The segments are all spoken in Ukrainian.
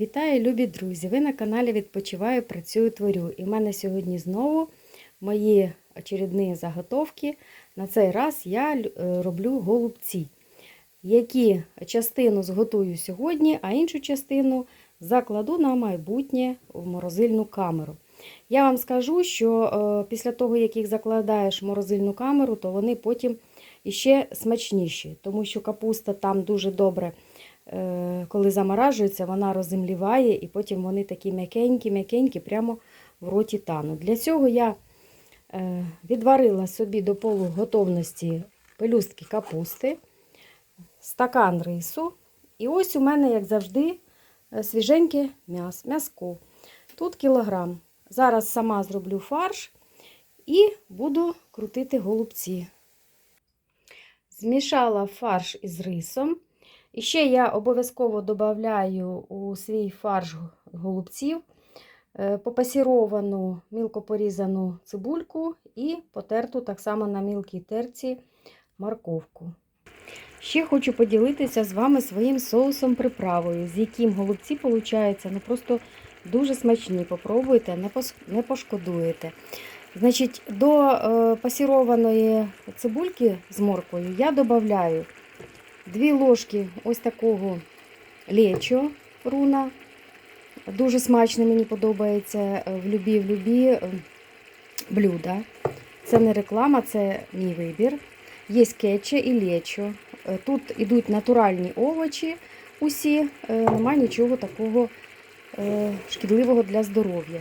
Вітаю, любі друзі! Ви на каналі Відпочиваю, працюю, творю. І в мене сьогодні знову мої очередні заготовки. На цей раз я е, роблю голубці, які частину зготую сьогодні, а іншу частину закладу на майбутнє в морозильну камеру. Я вам скажу, що е, після того, як їх закладаєш в морозильну камеру, то вони потім іще смачніші, тому що капуста там дуже добре коли заморажується, вона розземліває, і потім вони такі м'якенькі-м'якенькі, прямо в роті тануть. Для цього я е, відварила собі до полуготовності пелюстки капусти, стакан рису. І ось у мене, як завжди, е, свіженьке м'яс, м'яско. Тут кілограм. Зараз сама зроблю фарш і буду крутити голубці. Змішала фарш із рисом. І ще я обов'язково додаю у свій фарш голубців е, попасіровану мілко порізану цибульку і потерту так само на мілкій терці морковку. Ще хочу поділитися з вами своїм соусом приправою, з яким голубці получаються ну просто дуже смачні. Попробуйте, не пошкодуєте. Значить, до е, пасірованої цибульки з морквою я додаю Дві ложки ось такого лечо руна. Дуже смачно мені подобається е, в любі в любі е, блюда. Це не реклама, це мій вибір. Є кетче і лечо. Е, Тут йдуть натуральні овочі, усі, немає нічого такого шкідливого для здоров'я.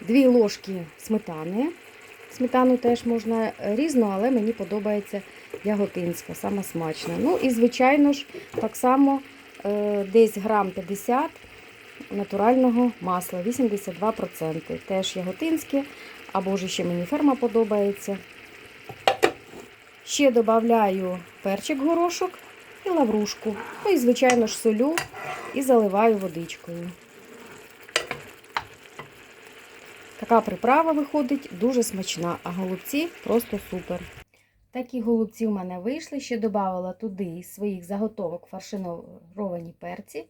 Дві ложки сметани. Сметану теж можна різну, але мені подобається яготинська, сама смачна. Ну і, звичайно ж, так само е, десь грам 50 натурального масла, 82%. Теж яготинське, або ж ще мені ферма подобається. Ще додаю перчик горошок і лаврушку. Ну і, звичайно ж, солю і заливаю водичкою. Така приправа виходить дуже смачна, а голубці просто супер. Такі голубці у мене вийшли, ще додавала туди своїх заготовок фаршировані перці.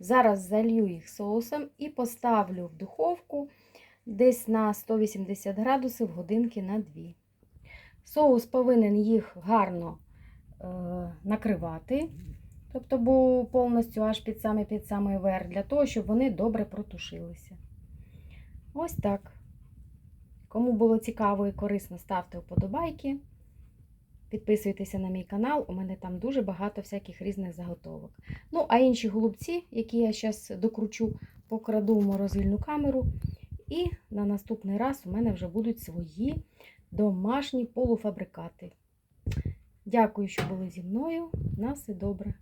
Зараз залью їх соусом і поставлю в духовку десь на 180 градусів годинки на 2. Соус повинен їх гарно е, накривати, тобто був повністю аж під самий під самий верх, для того, щоб вони добре протушилися. Ось так. Кому було цікаво і корисно, ставте вподобайки. Підписуйтеся на мій канал, у мене там дуже багато всяких різних заготовок. Ну, а інші голубці, які я зараз докручу, покраду в морозильну камеру. І на наступний раз у мене вже будуть свої домашні полуфабрикати. Дякую, що були зі мною. На все добре!